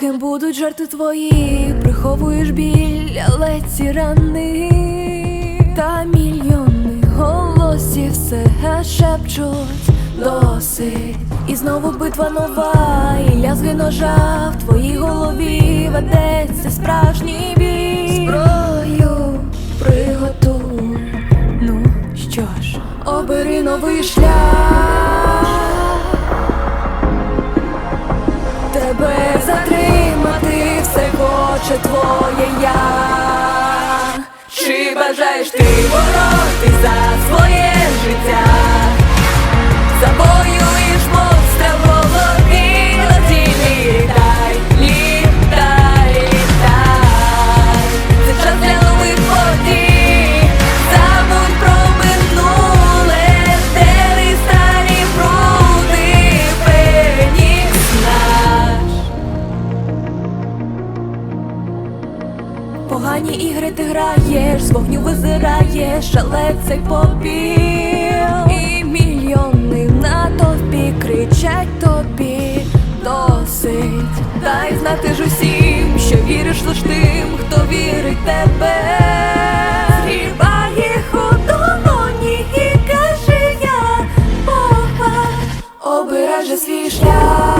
Ким будуть жарти твої, приховуєш біль, але ці рани та мільйони голосів все шепчуть досить. І знову битва нова, і лязги ножа в твоїй голові ведеться справжній бій. Зброю приготуй, ну що ж, обери новий шлях. Хоче твоє я. Чи бажаєш ти боротись за своє Погані ігри ти граєш, з вогню визираєш, але цей попіл. І мільйони в натовпі кричать тобі досить Дай знати ж усім, що віриш лиш тим, хто вірить тебе обирай же свій шлях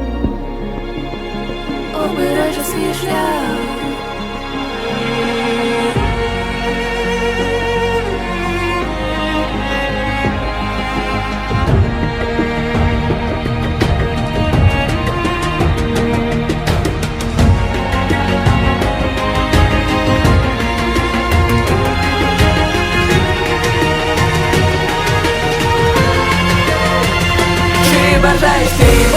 обирай же свій шлях. Бажаєш ти